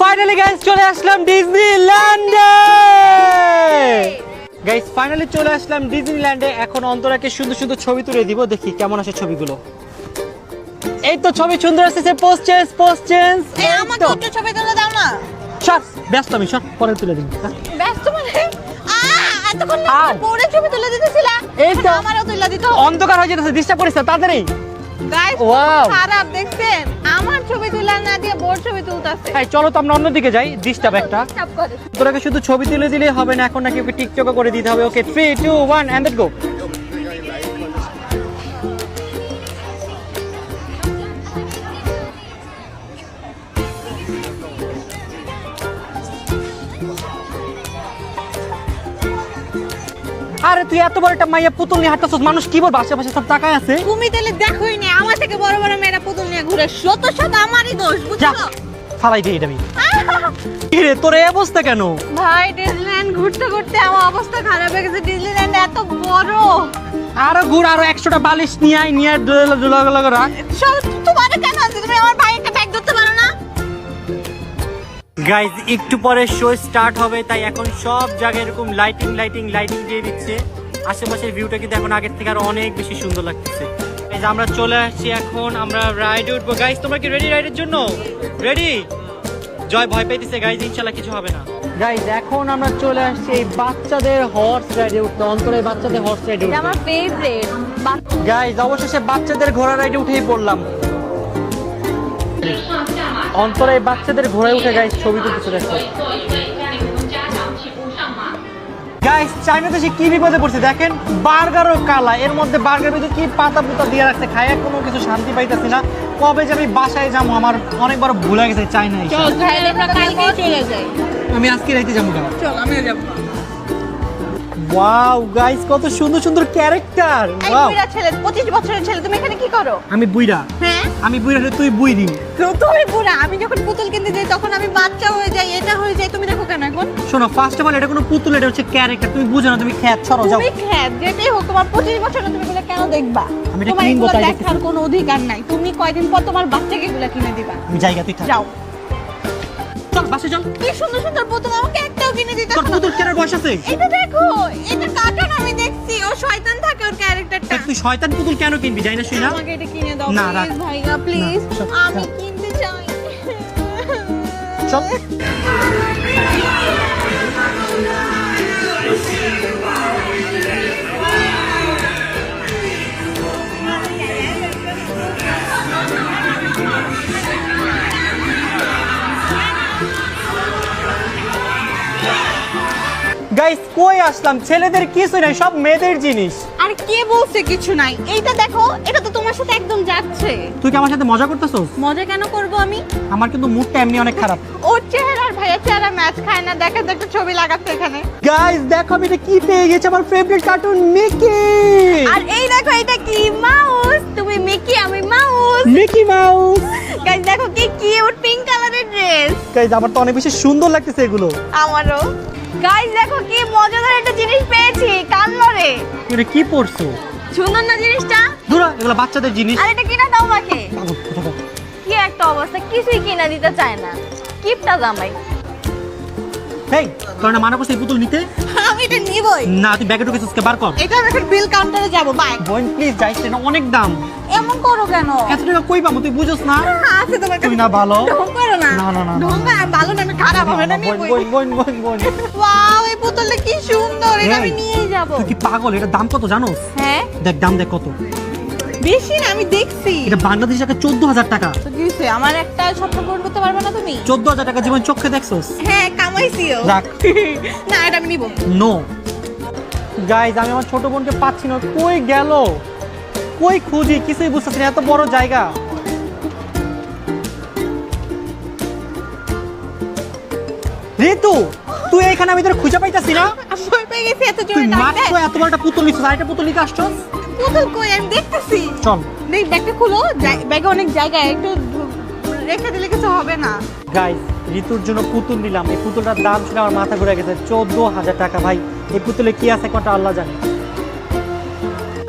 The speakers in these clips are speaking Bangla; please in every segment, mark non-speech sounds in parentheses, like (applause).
ফাইনালি গাইস চলে আসলাম ডিজনিল্যান্ডে গাইস ফাইনালি চলে আসলাম ডিজনিল্যান্ডে এখন অন্তরাকে সুন্দর সুন্দর ছবি তুলে দিব। দেখি কেমন আসে ছবিগুলো। এই তো ছবি সুন্দর আসছে পোস্ট চেঞ্জ পোস্ট চেঞ্জ এই আমাকে একটু ছবি তুলে দাও না। শট ব্যস্ত আমি শট পরে তুলে দিন ব্যস্ত মানে? আ, এতক্ষণ পরে ছবি তুলে দিতেছিলা? এই তো। আমারও তুলে দিত অন্ধকার হয়ে যেতেছে ডিস্টার্ব করিস তাড়াতাড়ি। Guys Wow. খারাপ দেখছেন? আমার ছবি তুলে না দিয়ে বোর ছবি তুলতাছে। এই চলো তো আমরা অন্যদিকে যাই ডিস্টার্ব একটা। তোরাকে শুধু ছবি তুলে দিলে হবে না এখন নাকি টিকটকও করে দিতে হবে। Okay three two one and go আরে তুই এত বড় একটা মাইয়া পুতুল নিয়ে হাঁটতেছিস মানুষ কি বলব? আশেপাশে সব টাকায় আছে। তুমি তাহলে দেখোই না থেকে বড় বড় মেয়েরা পুতুল নিয়ে ঘুরে শত শত আমারই দোষ বুঝছ ফালাই এটা তোর এই অবস্থা কেন? ভাই ডিজনিল্যান্ড ঘুরতে ঘুরতে আমার অবস্থা খারাপ হয়ে গেছে। ডিজনিল্যান্ড এত বড়। আরও ঘুর আরও একশোটা বালিশ নিয়ে আয় নিয়ে রাখ সব তোমার কেন আছে? তুমি আমার ভাই একটা ব্যাগ ধরতে পারো না? গাইজ একটু পরে শো স্টার্ট হবে তাই এখন সব জায়গায় এরকম লাইটিং লাইটিং লাইটিং দিয়ে দিচ্ছে। আশেপাশের ভিউটা কিন্তু এখন আগের থেকে আরও অনেক বেশি সুন্দর লাগতেছে। আমরা চলে আসছি এখন আমরা রাইডে উঠবো। গাইজ তোমরা কি রেডি রাইডের জন্য? রেডি জয় ভয় পাইতেছে গাইজ ইনশাল্লাহ কিছু হবে না। গাইজ এখন আমরা চলে আসছি এই বাচ্চাদের হর্স রাইডে উঠতে অন্তরে বাচ্চাদের হর্স রাইডে এটা আমার ফেভারিট গাইজ অবশেষে বাচ্চাদের ঘোড়া রাইডে উঠেই পড়লাম। অন্তরে বাচ্চাদের ঘোড়ায় উঠে গাইজ ছবি তুলতেছে দেখো গাইস চাইনা দেশে কি বিপদে পড়ছে দেখেন? বার্গারও কালা। এর মধ্যে বার্গার ভিতরে কি পাতা পুতা দিয়ে রাখছে খায় কোনো কিছু শান্তি পাইতেছি না। কবে যে আমি বাসায় যাব আমার অনেকবার ভুলে গেছে চাইনা আমি আজকে রাইতে যাব চল আমি যাব। ওয়াও গাইস কত সুন্দর সুন্দর ক্যারেক্টার ওয়াও বুইড়া ছেলে পঁচিশ বছরের ছেলে তুমি এখানে কি করো? আমি বুইরা হ্যাঁ? আমি বুইরা হলে তুই তো তুমি বুড়া আমি যখন পুতুল কিনতে যাই তখন আমি বাচ্চা হয়ে যাই এটা হয়ে যাই তুমি দেখো কেন এখন? শোনো ফার্স্ট অফ অল এটা কোনো পুতুল এটা হচ্ছে ক্যারেক্টার তুমি বুঝো না তুমি খ্যাত ছড়ো যাও। তুমি খ্যাত যেটাই হোক তোমার পঁচিশ বছর তুমি এগুলো কেন দেখবা? আমি এটা কিনবো তাই দেখার কোনো অধিকার নাই। তুমি কয়দিন পর তোমার বাচ্চাকে এগুলো কিনে দিবা? আমি জায়গা তুই থাক যাও। চল বাসে চল। কি সুন্দর সুন্দর পুতুল আমাকে একটাও কিনে দিতে তোর পুতুল কেনার বয়স আছে? এটা দেখো শয়তান পুতুল কেন কিনবি? যাই না শুই না। আমাকে এটা কিনে দাও না, রাখ। ভাইয়া প্লিজ আমি কিনতে চাই। চল। গাইস কই আসলাম? ছেলেদের কিছু নাই সব মেয়েদের জিনিস। আর কে বলছে কিছু নাই? এইটা দেখো এটা তো তোমার সাথে একদম যাচ্ছে। তুই কি আমার সাথে মজা করতেছস মজা কেন করব আমি? আমার কিন্তু মুডটা এমনি অনেক খারাপ। ওর চেহারা আর ভাইয়ের চেহারা ম্যাচ খায় না দেখা তো একটা ছবি লাগাচ্ছে এখানে। গাইস দেখো আমি এটা কি পেয়ে গেছি আমার ফেভারিট কার্টুন মিকি আর এই দেখো এটা কি? মাউস তুমি মিকি আমি মাউস মিকি মাউস গাইস দেখো কি কিউট পিঙ্ক গাইস আমার তো অনেক বেশি সুন্দর লাগতেছে এগুলো। আমারও। গাইজ দেখো কি মজাদার একটা জিনিস পেয়েছি কান্নরে তুমি কি পড়ছো সুন্দর না জিনিসটা? দূরা এগুলো বাচ্চাদের জিনিস। আর এটা কিনা দাও আমাকে। কি একটা অবস্থা কিছুই কিনা দিতে চায় না। কিপটা জামাই। হেই তোর না মানা করছে এই পুতুল নিতে? আমি এটা নিবই। না তুই ব্যাগে ঢুকেছিস কে বার কর। এটা আমি এখন বিল কাউন্টারে যাব বাই বোন প্লিজ যাইস না অনেক দাম। এমন করো কেন? এত টাকা কই পাবো তুই বুঝোস না? আছে তোমার তুই না ভালো? ঢং করো না। না, না, না, ঢং না। ভালো না আমি খারাপ হবে না বোন নিবই। বোন বোন বোন বোন। ওয়াও এই কি সুন্দর এটা আমি এই, নিয়েই যাব। তুই কি পাগল? এটা দাম কত জানোস হ্যাঁ। দেখ দাম দেখ কত। বেশি না আমি দেখছি। এটা বাংলাদেশ টাকা চোদ্দ হাজার টাকা। তো কি হইছে? আমার একটা স্বপ্ন পূরণ করতে পারবে না তুমি? চোদ্দ হাজার টাকা জীবন চোখে দেখছ হ্যাঁ কামাইছিও রাখ (laughs) না এটা আমি নিব। নো গাইজ আমি আমার ছোট বোনকে পাচ্ছি না। কই গেল? কই খুঁজি? কিছুই বুঝতেছি না। এত বড় জায়গা। ঋতু তুই এখানে আমি তোর খুঁজে পাইতাছি না? ভয় পেয়ে গেছি এত তুই জোরে ডাক মাত্র এত বড় একটা পুতুল আরেকটা পুতুল নিতে আসছস? পুতুল কই? আমি দেখতেছি। চল। ব্যাগটা খুলো। ব্যাগে অনেক জায়গা একটু রেখে দিলে কিছু হবে না। গাইজ ঋতুর জন্য পুতুল নিলাম। এই পুতুলটার দাম ছিল আমার মাথা ঘুরে গেছে। চোদ্দ হাজার টাকা ভাই। এই পুতুলে কি আছে কটা আল্লাহ জানে।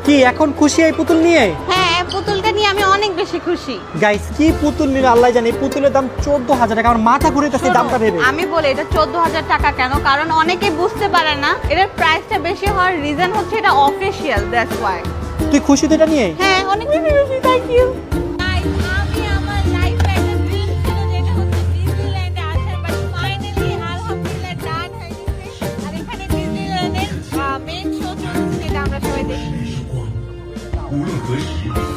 কি এখন খুশি এই পুতুল নিয়ে? হ্যাঁ পুতুলটা নিয়ে আমি অনেক বেশি খুশি। গাইস কি পুতুল নিল আল্লাহ জানে? পুতুলের দাম চোদ্দ হাজার টাকা। আমার মাথা ঘুরে এই দামটা ভেবে। আমি বলি এটা চোদ্দ হাজার টাকা কেন? কারণ অনেকে বুঝতে পারে না এটার প্রাইসটা বেশি হওয়ার রিজন হচ্ছে এটা অফিসিয়াল দ্যাটস ওয়াই তুই খুশি তো এটা নিয়ে? হ্যাঁ অনেক বেশি খুশি থ্যাংক ইউ শো চলছে